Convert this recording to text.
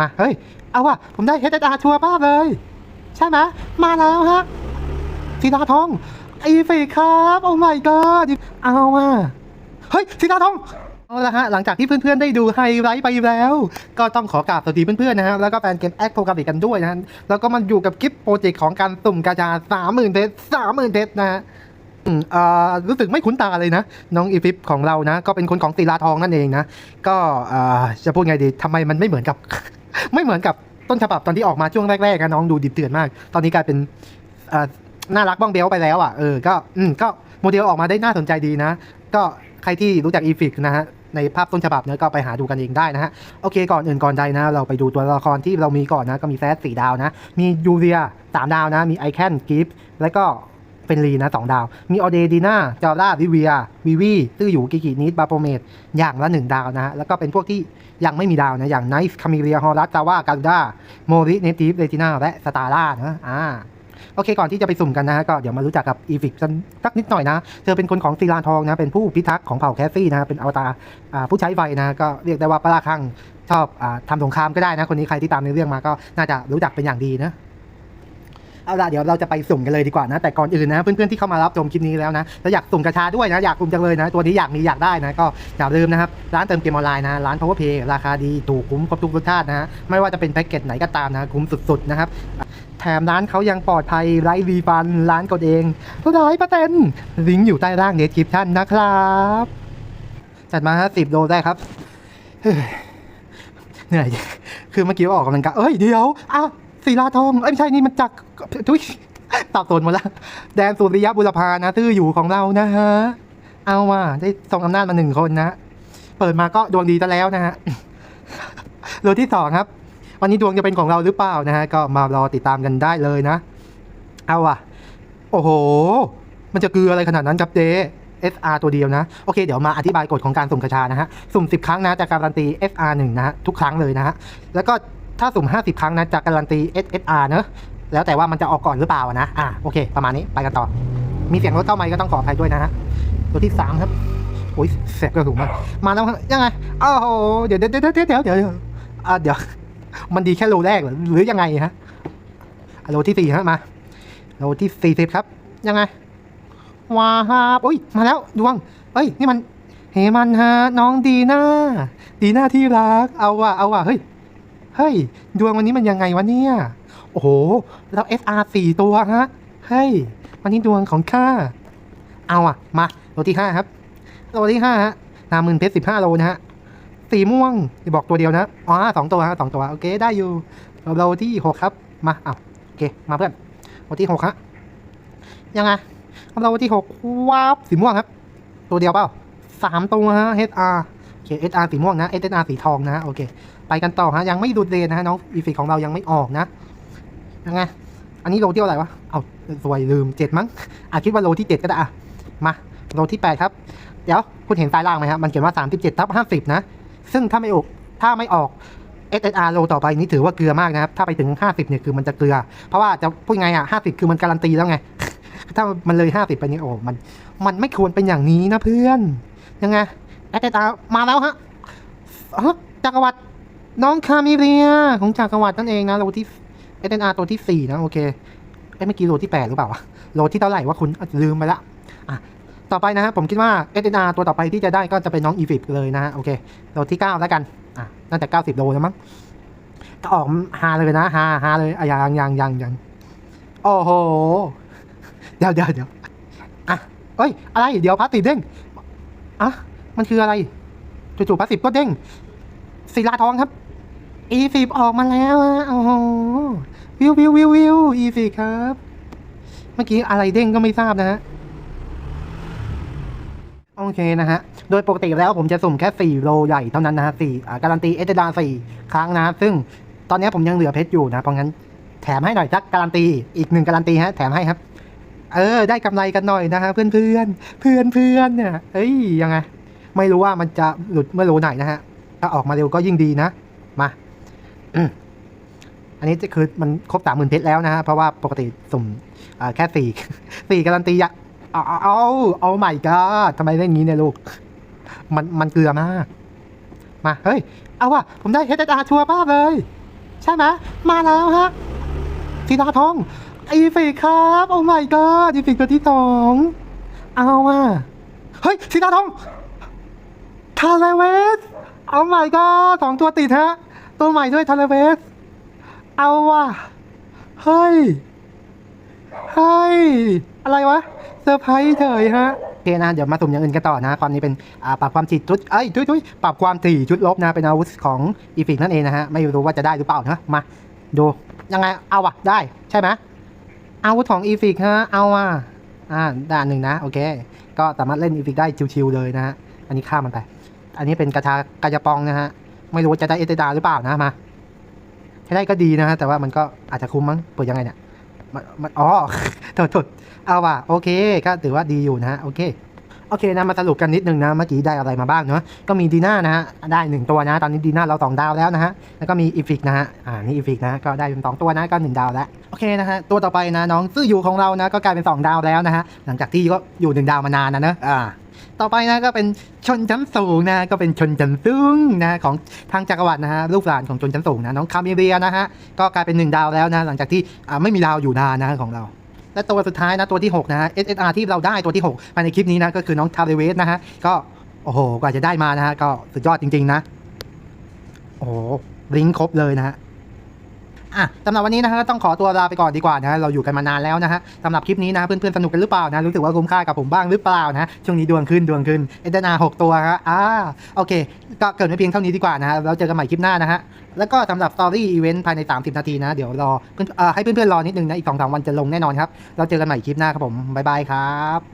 มา เฮ้ย เอาว่ะ ผมได้เฮดอาชัวร์ป้าบเลย ใช่ไหมมาแล้วฮะสีดาทองอีฟิกครับโอ้ my god เอาว่ะ เฮ้ยสีดาทองเอาละฮะหลังจากที่เพื่อนๆได้ดูไฮไลท์ไปแล้ว ก็ต้องขอกราบสวัสดีเพื่อนๆนะฮะแล้วก็แฟนเกมแอคโปรกราฟิกกันด้วยนะฮะแล้วก็มันอยู่กับคลิปโปรเจกต์ของการสุ่มกาชาสามหมื่นเพชรสามหมื่นเพชรนะฮะอืมอ่ารู้สึกไม่คุ้นตาเลยนะ น้องอีฟิปของเรานะ ก็เป็นคนของศิลาทองนั่นเองนะ ก็อ่าจะพูดไงดีทำไมมันไม่เหมือนกับ ไม่เหมือนกับต้นฉบับตอนที่ออกมาช่วงแรกๆนะน้องดูดิบเตือนมาก ตอนนี้กลายเป็นน่ารักบ้องเบลไปแล้วอะเออก็อืมก็โมเดลออกมาได้น่าสนใจดีนะ ก็ใครที่รู้จักอีฟิกนะฮะในภาพต้นฉบับเนี่ยก็ไปหาดูกันเองได้นะฮะโอเคก่อนอื่นก่อนใดนะ เราไปดูตัวละครที่เรามีก่อนนะ ก็มีแซดสี่ดาวนะ มียูเรียสามดาวนะ มีไอแคนกิฟแล้วก็ เป็นลีนะสองดาว มีออเดดีนาจอร่าวิเวียวิวีตื้ออยู่กิกินิดบาโปเมตอย่างละหนึ่งดาวนะฮะ แล้วก็เป็นพวกที่ยังไม่มีดาวนะ อย่างไนฟ์คามิเลียฮอรัสจาว่าการูด้าโมริเนติฟเรตินาและสตาร่านะอ่าโอเค ก่อนที่จะไปสุ่มกันนะฮะก็เดี๋ยวมารู้จักกับอีฟิกสักนิดหน่อยนะ เธอเป็นคนของศิลานทองนะ เป็นผู้พิทักษ์ของเผ่าแคสซี่นะ เป็นอวตารผู้ใช้ไฟนะ ก็เรียกได้ว่าปลาคังชอบอทำสงครามก็ได้นะ คนนี้ใครที่ตามในเรื่องมาก็น่าจะรู้จักเป็นอย่างดีนะ เอาละเดี๋ยวเราจะไปสุ่มกันเลยดีกว่านะ แต่ก่อนอื่นนะเพื่อนๆที่เข้ามารับชมคลิปนี้แล้วนะแล้วอยากสุ่มกระชาด้วยนะอยากสุ่มจังเลยนะ ตัวนี้อยากมีอยากได้นะ ก็อย่าลืมนะครับร้านเติมเกมออนไลน์นะร้าน Power Pay ราคาดีถูกคุ้มครบทุกรสชาตินะไม่ว่าจะเป็นแพ็กเกจไหนก็ตามนะคุ้มสุดๆนะครับแถมร้านเขายังปลอดภัยไร้รีฟันร้านกดเองร้อยเปอร์เซ็นต์ลิงก์อยู่ใต้ล่างเดสคริปชั่นนะครับจัดมาฮะสิบโลได้ครับเฮ้ยเหนื่อยคือเมื่อกี้ออกกำลังกายเอ้ยเดี๋ยวอ้าว ศิลาทองเอ้ยไม่ใช่นี่มันจากทุยตับตนหมดแล้วแดนสุริยะบุรพานะตื้ออยู่ของเรานะฮะเอาว่าได้ทรงอำนาจมาหนึ่งคนนะเปิดมาก็ดวงดีซะแล้วนะฮะโลที่สองครับ วันนี้ดวงจะเป็นของเราหรือเปล่านะฮะก็มารอติดตามกันได้เลยนะ เอาว่ะ โอ้โห มันจะคืออะไรขนาดนั้นครับเจ SR ตัวเดียวนะ โอเค เดี๋ยวมาอธิบายกฎของการสุ่มกระชานะฮะ สุ่ม 10 ครั้งนะจะการันตี SR 1นะฮะ ทุกครั้งเลยนะฮะ แล้วก็ ถ้าสุ่ม 50 ครั้งนะจะการันตี SSR เนอะแล้วแต่ว่ามันจะออกก่อนหรือเปล่านะอะโอเค ประมาณนี้ไปกันต่อ มีเสียงรถเข้ามาก็ต้องขออภัยด้วยนะฮะตัวที่ 3 ครับโอ้ยเสียงกระหูมามาแล้วยังไงโอ้โหเดี๋ยวเดี๋ยวเดี๋ยวเดี๋ยวเดี๋ยวเดี๋ยวอะเดี๋ยว มันดีแค่โลแรกเหรือยังไงฮะอะโลที่สี่ฮะมาโลที่สี่สิบครับ ยังไงว้าบโอ้ยมาแล้วดวงเอ้ยนี่มันเฮมันฮะน้องดีหน่าดีหน่าที่รัก เอาว่ะเอาว่ะเฮ้ย เฮ้ย ดวงวันนี้มันยังไงวะเนี่ย โอ้โห แล้ว SR สี่ตัวฮะ เฮ้ย วันนี้ดวงของข้า เอาอะมาโลที่ห้าครับโลที่ห้าฮะ นามื่นเพชรสิบห้าโลนะฮะ สีม่วงจะบอกตัวเดียวนะ อ๋อสองตัวฮะสองตัว โอเค ได้อยู่เราที่หกครับ มาอ้าวโอเค มาเพื่อนเราที่หกฮะ ยังไงเราที่หกว้าบสีม่วงครับ ตัวเดียวเปล่าสามตัวฮะ HR โอ เค HR สีม่วงนะ SR สีทองนะโอเค ไปกันต่อฮะยังไม่ดูดเดนนะฮะน้องอีฟิกของเรายังไม่ออกนะยังไงอันนี้โลที่อะไรวะเอาสวยลืมเจ็ดมั้งอะคิดว่าโลที่เจ็ดก็ได้อะมาโลที่แปดครับ เดี๋ยวคุณเห็นใต้ล่างไหมครับมันเขียนว่า37ทับ50นะ ซึ่งถ้าไม่ออกถ้าไม่ออก SSR โลต่อไปนี้ถือว่าเกลือมากนะครับ ถ้าไปถึง 50เนี่ยคือมันจะเกลือ เพราะว่าจะพูดไงอะ50 คือมันการันตีแล้วไง ถ้ามันเลย 50 ไปนี่โอ้มัน มันไม่ควรเป็นอย่างนี้นะเพื่อน ยังไง SSR มาแล้วฮะจักรวรรดิน้องคามิเรียของจักรวรรดินั่นเองนะโลที่ SSR ตัวที่4นะโอเคเอ้ยเมื่อกี้โลที่8หรือเปล่าวะโลที่เท่าไหร่ว่าคุณลืมไปละอะต่อไปนะฮะผมคิดว่า s n r ตัวต่อไปที่จะได้ก็จะเป็นน้องอีฟิปเลยนะโอเคโลที่9แล้วกันอะน่าจะ90โลแล้วมั้งก็ออกฮาเลยนะฮาฮาเลยอะยังยังยังยังโอ้โหเดี๋ยวเดี๋ยวเดี๋ยวอะเอ้ยอะไรเดี๋ยวพลาสติกเด้งอะ มันคืออะไร จู่ๆพลาสติกก็เด้งศิลาทองครับอีฟิปออกมาแล้วอะโอ้โหวิววิววิววิวอีฟิปครับ เมื่อกี้อะไรเด้งก็ไม่ทราบนะฮะโอเคนะฮะ โดยปกติแล้วผมจะสุ่มแค่ 4 โลใหญ่เท่านั้นนะฮะสี่อ่าการันตีเอเดดาสี่ครั้งนะ ซึ่งตอนนี้ผมยังเหลือเพชรอยู่นะ เพราะงั้นแถมให้หน่อยสักการันตี อีกหนึ่งการันตีฮะ แถมให้ครับ เออ ได้กำไรกันหน่อยนะฮะเพื่อนเพื่อนเพื่อนเพื่อนเนี่ยเอ้ยยังไง ไม่รู้ว่ามันจะหลุดเมื่อโลไหนนะฮะ ถ้าออกมาเร็วก็ยิ่งดีนะ มา อันนี้จะคือมันครบสามหมื่นเพชรแล้วนะฮะ เพราะว่าปกติสุ่มแค่สี่สี่การันตีอะเอาเอาเอาเอาใหม่ก็ทำไมเล่นงี้เนี่ยลูก มันมันเกลือมาก มา เฮ้ย เอาว่ะ ผมได้เฮดอาชัวร์ป้าบเลย ใช่ไหมมาแล้วฮะสีดาทองอีฟิกครับโอ้ my god อีฟิกตัวที่สองเอาอะ เฮ้ยสีดาทองาเลเวสโอ้ my god สองตัวติดฮะ ตัวใหม่ด้วยทาเลเวส เอาว่ะ เฮ้ย เฮ้ย อะไรวะ เซอร์ไพรส์เฉยฮะโอเคนะ เดี๋ยวมาสุ่มอย่างอื่นกันต่อนะความนี้เป็นปรับความถี่จุด เอ้ยทุยทุยปรับความถี่ชุดลบนะ เป็นอาวุธของอีฟิกนั่นเองนะฮะ ไม่รู้ว่าจะได้หรือเปล่านะ มา ดู ยังไง เอาว่ะ ได้ ใช่ไหมอาวุธของอีฟิกฮะ เอาว่ะ อ่า ด่านหนึ่งนะ โอเค ก็สามารถเล่นอีฟิกได้ชิวๆเลยนะฮะ อันนี้ข้ามมันไป อันนี้เป็นกระทากายาปองนะฮะ ไม่รู้จะได้เอเตดาหรือเปล่านะมาถ้าได้ก็ดีนะฮะแต่ว่ามันก็อาจจะคุ้มมั้งเปิดยังไงเนี่ยมันอ๋อโทษโทษเอาว่ะโอเคก็ถือว่าดีอยู่นะฮะโอเคโอเคนะมาสรุปกันนิดนึงนะเมื่อกี้ได้อะไรมาบ้างเนาะก็มีดีน่านะฮะได้หนึ่งตัวนะ ตอนนี้ดีน่าเราสองดาวแล้วนะฮะแล้วก็มีอีฟิกนะฮะอ่านี่อีฟิกนะก็ได้เป็นสองตัวนะก็หนึ่งดาวแล้วโอเคนะฮะตัวต่อไปนะน้องซื่ออยู่ของเรานะก็กลายเป็นสองดาวแล้วนะฮะหลังจากที่ก็อยู่หนึ่งดาวมานานนะเนอะอ่า ต่อไปนะก็เป็นชนชั้นสูงนะก็เป็นชนชั้นสูงนะของทางจักรวรรดินะฮะลูกหลานของชนชั้นสูงนะน้องคาเมเรียนะฮะก็กลายเป็นหนึ่งดาวแล้วนะหลังจากที่ไม่มีดาวอยู่นานนะของเราและตัวสุดท้ายนะตัวที่ 6 นะฮะ SSR ที่เราได้ตัวที่6ภายในคลิปนี้นะก็คือน้องทาเรเวสนะฮะก็โอ้โหกว่าจะได้มานะฮะก็สุดยอดจริง ๆ นะ โอ้โหลิงก์ครบเลยนะฮะ อะสำหรับวันนี้นะฮะต้องขอตัวลาไปก่อนดีกว่านะเราอยู่กันมานานแล้วนะฮะสำหรับคลิปนี้นะเพื่อนๆสนุกกันหรือเปล่านะรู้สึกว่าคุ้มค่ากับผมบ้างหรือเปล่านะช่วงนี้ดวงขึ้นดวงขึ้นเอเดนาหกตัวฮะอ่าโอเค ก็เกิดไม่เพียงเท่านี้ดีกว่านะฮะเราเจอกันใหม่คลิปหน้านะฮะแล้วก็สำหรับสตอรี่อีเวนต์ภายใน 30 นาทีนะ เดี๋ยวรอเพื่อนให้เพื่อนๆรอนิดนึงนะอีกสองสามวันจะลงแน่นอนครับเราเจอกันใหม่คลิปหน้าครับผมบ๊ายบายครับ